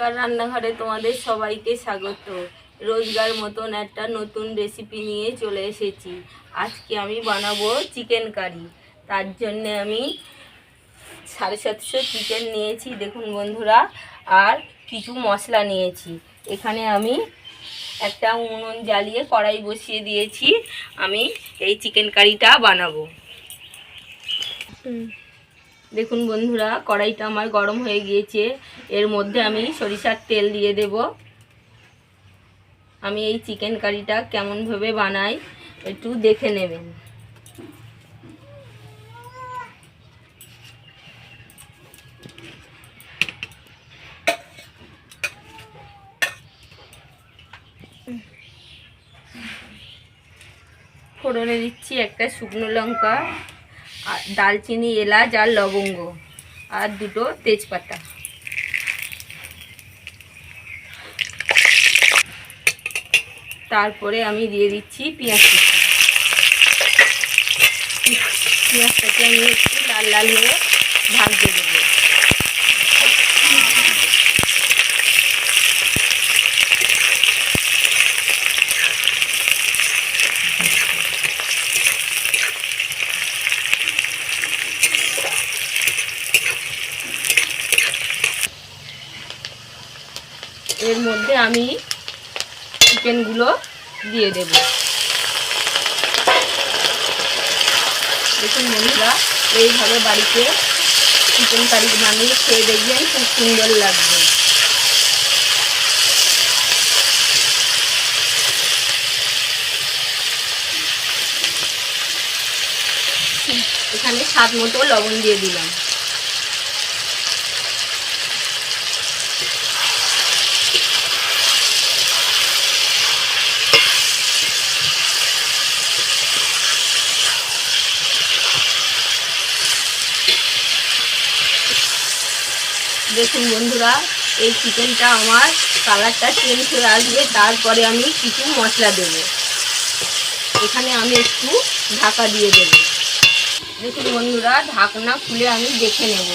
নমস্কার রান্নাঘরে তোমাদের সবাইকে স্বাগত। রোজগার মতন একটা নতুন রেসিপি নিয়ে চলে এসেছি। আজকে আমি বানাবো চিকেন কারি তার জন্যে আমি সাড়ে সাতশো চিকেন নিয়েছি, দেখুন বন্ধুরা, আর কিছু মশলা নিয়েছি। এখানে আমি একটা উনুন জ্বালিয়ে কড়াই বসিয়ে দিয়েছি। আমি এই চিকেন কারিটা বানাবো। দেখুন বন্ধুরা, কড়াইটা আমার গরম হয়ে গিয়েছে। এর মধ্যে আমি সরিষার তেল দিয়ে দেব। আমি এই চিকেন কারিটা কেমনভাবে বানাই একটু দেখে নেবেন। ফোড়নে দিচ্ছি একটা শুকনো লঙ্কা। দালচিনি, এলাচ আর লবঙ্গ আর দুটো তেজপাতা। তারপরে আমি দিয়ে দিচ্ছি পেঁয়াজ পেঁয়াজটাকে আমি একটু লাল লাল হয়ে ভাজতে দেবো। এর মধ্যে আমি চিকেনগুলো দিয়ে দেব। দেখুন বন্ধুরা, এইভাবে বাড়িতে চিকেন কারি বানিয়ে খেয়ে দেখবেন, খুব সুন্দর লাগবে। এখানে স্বাদ মতো লবণ দিয়ে দিলাম। দেখুন বন্ধুরা, এই চিকেনটা আমার কালারটা চেঞ্জ হয়ে আসবে, তারপরে আমি কিছু মশলা দেব। এখানে আমি একটু ঢাকা দিয়ে দেব। দেখুন বন্ধুরা, ঢাকনা খুলে আমি দেখে নেব।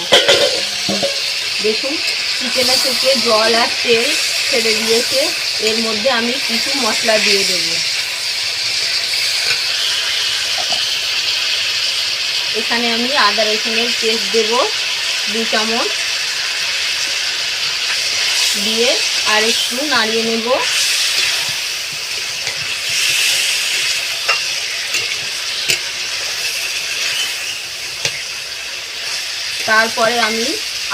দেখুন, চিকেনের থেকে জল আর তেল ছেড়ে দিয়েছে, এর মধ্যে আমি কিছু মশলা দিয়ে দেব। এখানে আমি আদা রসুনের পেস্ট দেব, দু চামচ। দিয়ে আর একটু নাড়িয়ে নেব। তারপরে আমি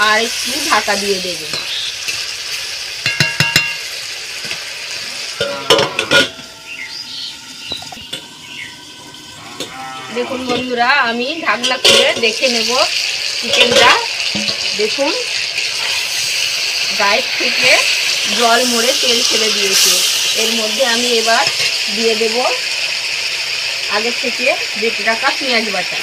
আর একটু ঢাকা দিয়ে দেব। দেখুন বন্ধুরা, আমি ঢাকনা খুলে দেখে নেব চিকেনটা। দেখুন। গায়ের থেকে জল মরে তেল ছেড়ে দিয়েছে। এর মধ্যে আমি এবার দিয়ে দেব আগের থেকে বেটে রাখা পেঁয়াজ বাটা।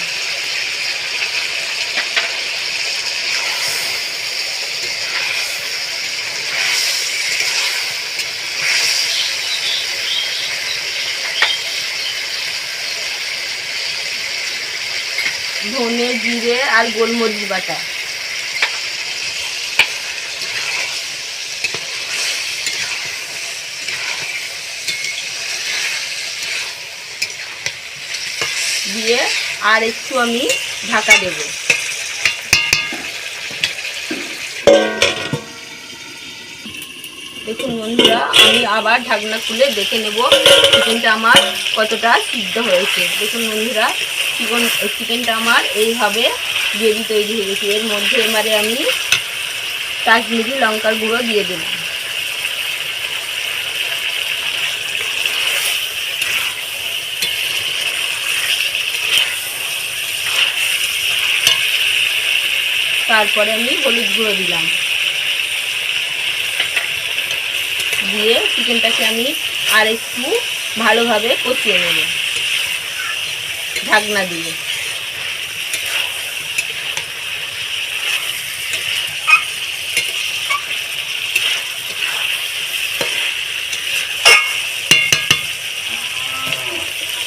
ধনে, জিরে আর গোলমরিচ বাটা। দিয়ে আর একটু আমি ঢাকা দেব। দেখুন বন্ধুরা, আমি আবার ঢাকনা খুলে দেখে নেব চিকেনটা আমার কতটা সিদ্ধ হয়েছে। দেখুন বন্ধুরা, চিকেন, চিকেনটা আমার এইভাবে গ্রেভি তৈরি হয়ে গেছে। এর মধ্যে এবারে আমি কাশ্মীরি লঙ্কার গুঁড়ো দিয়ে দেবো। তারপরে আমি হলুদ গুঁড়ো দিলাম। দিয়ে চিকেনটাকে আমি আর একটু ভালোভাবে কষিয়ে নেব। ঢাকনা দিয়ে।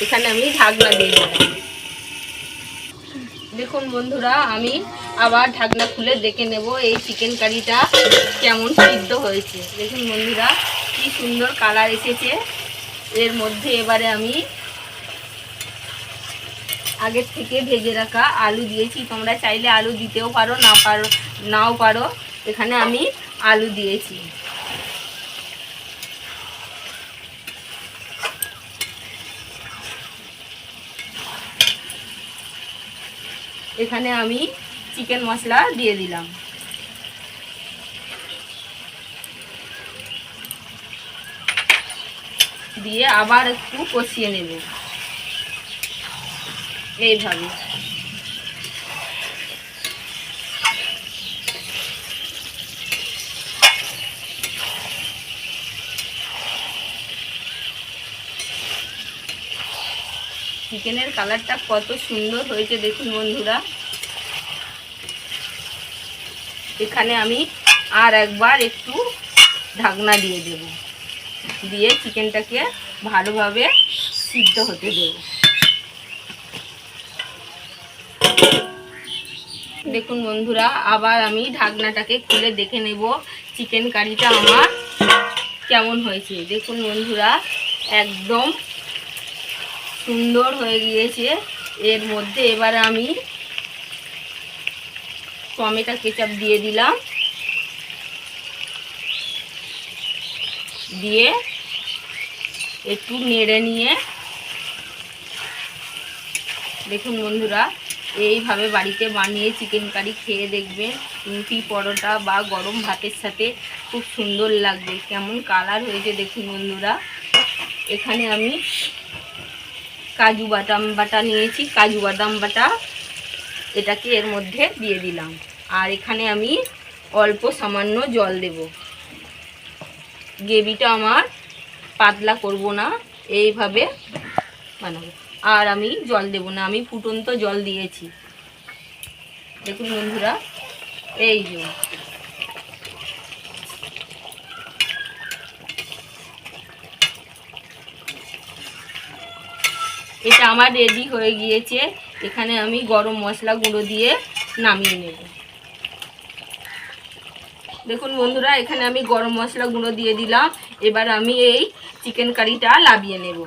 এখানে আমি ঢাকনা দিয়ে দিলাম। দেখুন বন্ধুরা, আমি আবার ঢাকনা খুলে দেখে নেব এই চিকেন কারিটা কেমন সিদ্ধ হয়েছে। দেখুন বন্ধুরা, কি সুন্দর কালার এসেছে। এর মধ্যে এবারে আমি আগের থেকে ভেজে রাখা আলু দিয়েছি। তোমরা চাইলে আলু দিতেও পারো, না পারো, নাও পারো। এখানে আমি আলু দিয়েছি। এখানে আমি চিকেন মশলা দিয়ে দিলাম। দিয়ে আবার একটু কষিয়ে নেব। এইভাবে। চিকেনের কালারটা কত সুন্দর হয়েছে দেখুন বন্ধুরা। এখানে আমি আর একবার একটু ঢাকনা দিয়ে দেব। দিয়ে চিকেনটাকে ভালোভাবে সিদ্ধ হতে দেব। দেখুন বন্ধুরা, আবার আমি ঢাকনাটাকে খুলে দেখে নেব। চিকেন কারিটা আমার কেমন হয়েছে। দেখুন বন্ধুরা, একদম সুন্দর হয়ে গিয়েছে। এর মধ্যে এবার আমি টমেটো কেচাপ দিয়ে দিলাম। দিয়ে একটু নেড়ে নিয়ে, দেখুন বন্ধুরা, এইভাবে বাড়িতে বানিয়ে চিকেন কারি খেয়ে দেখবেন। রুটি পরোটা বা গরম ভাতের সাথে খুব সুন্দর লাগবে। কেমন কালার হয়েছে দেখুন বন্ধুরা। এখানে আমি কাজু বাদাম বাটা নিয়েছি। কাজু বাদাম বাটা এটাকে এর মধ্যে দিয়ে দিলাম। আর এখানে আমি অল্প সামান্য জল দেব। গ্রেভিটা আমার পাতলা করব না, এইভাবে বানাবো। আর আমি জল দেব না, আমি ফুটন্ত জল দিয়েছি। দেখুন বন্ধুরা, এই যে। এটা আমার রেডি হয়ে গিয়েছে। এখানে আমি গরম মশলা গুঁড়ো দিয়ে নামিয়ে নেব। দেখুন বন্ধুরা, এখানে আমি গরম মশলা গুঁড়ো দিয়ে দিলাম। এবার আমি এই চিকেন কারিটা লাবিয়ে নেব।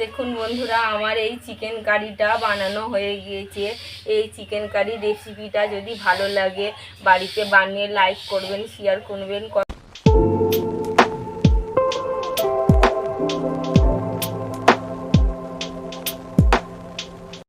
দেখুন বন্ধুরা, আমার এই চিকেন কারিটা বানানো হয়ে গিয়েছে। এই চিকেন কারি রেসিপিটা যদি ভালো লাগে, বাড়িতে বানিয়ে লাইক করবেন শেয়ার করবেন